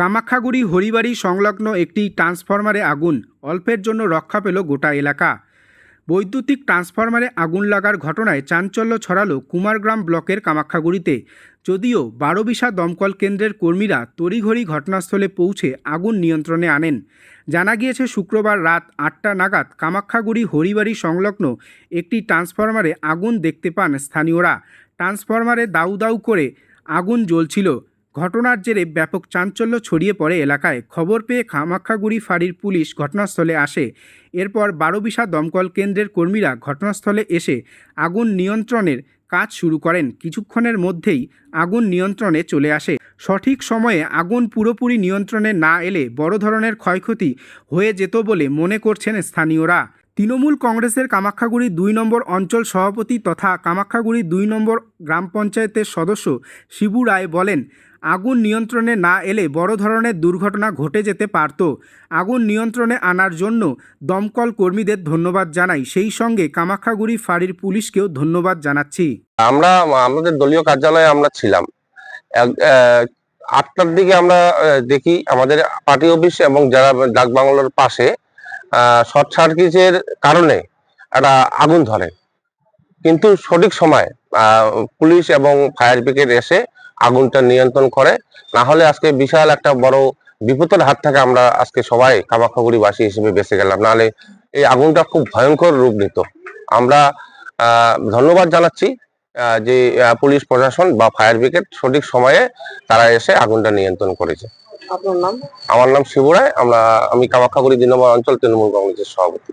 কামাখ্যাগুড়ি হরিবাড়ি সংলগ্ন একটি ট্রান্সফরমারে আগুন। অল্পের জন্য রক্ষা পেল গোটা এলাকা। বৈদ্যুতিক ট্রান্সফরমারে আগুন লাগার ঘটনায় চাঞ্চল্য ছড়ালো কুমারগ্রাম ব্লকের কামাখ্যাগুড়িতে। যদিও বারোবিশা দমকল কেন্দ্রের কর্মীরা তড়িঘড়ি ঘটনাস্থলে পৌঁছে আগুন নিয়ন্ত্রণে আনেন। জানা গিয়েছে, শুক্রবার রাত আটটা নাগাদ কামাখ্যাগুড়ি হরিবাড়ি সংলগ্ন একটি ট্রান্সফরমারে আগুন দেখতে পান স্থানীয়রা। ট্রান্সফরমারে দাউ দাউ করে আগুন জ্বলছিল। ঘটনার জেরে ব্যাপক চাঞ্চল্য ছড়িয়ে পড়ে এলাকায়। খবর পেয়ে কামাখ্যাগুড়ি ফাঁড়ির পুলিশ ঘটনাস্থলে আসে। এরপর বারোবিশা দমকল কেন্দ্রের কর্মীরা ঘটনাস্থলে এসে আগুন নিয়ন্ত্রণের কাজ শুরু করেন। কিছুক্ষণের মধ্যেই আগুন নিয়ন্ত্রণে চলে আসে। সঠিক সময়ে আগুন পুরোপুরি নিয়ন্ত্রণে না এলে বড় ধরনের ক্ষয়ক্ষতি হয়ে যেত বলে মনে করছেন স্থানীয়রা। তৃণমূল কংগ্রেসের কামাখ্যাগুড়ি দুই নম্বর অঞ্চল সভাপতি তথা কামাখ্যাগুড়ি দুই নম্বর গ্রাম পঞ্চায়েতের সদস্য শিবু রায় বলেন আগুন নিয়ন্ত্রণে না এলে বড় ধরনের দুর্ঘটনা ঘটে যেতে পারত। আগুন নিয়ন্ত্রণে আনার জন্য দমকল কর্মীদের ধন্যবাদ জানাই। সেই সঙ্গে কামাখ্যাগুড়ি ফাঁড়ির পুলিশকেও ধন্যবাদ জানাচ্ছি। আমরা, আমাদের দলীয় কার্যালয়ে আমরা ছিলাম। আটটার দিকে আমরা দেখি আমাদের পার্টি অফিস এবং যারা ডাক বাংলোর পাশে শর্ট সার্কিটের কারণে একটা আগুন ধরে। কিন্তু সঠিক সময় পুলিশ এবং ফায়ার ব্রিগেড এসে আগুনটা নিয়ন্ত্রণ করে। না হলে আজকে বিশাল একটা বড় বিপদের হাত থেকে আমরা আজকে সবাই কামাখাগুড়িবাসী হিসেবে বেঁচে গেলাম। নাহলে এই আগুনটা খুব ভয়ঙ্কর রূপ নিত। আমরা ধন্যবাদ জানাচ্ছি যে পুলিশ প্রশাসন বা ফায়ার ব্রিগেড সঠিক সময়ে তারা এসে আগুনটা নিয়ন্ত্রণ করেছে। নাম? আমার নাম শিবরায় আমরা আমি কামাখাগুড়ি দুই নম্বর অঞ্চল তৃণমূল কংগ্রেসের সভাপতি।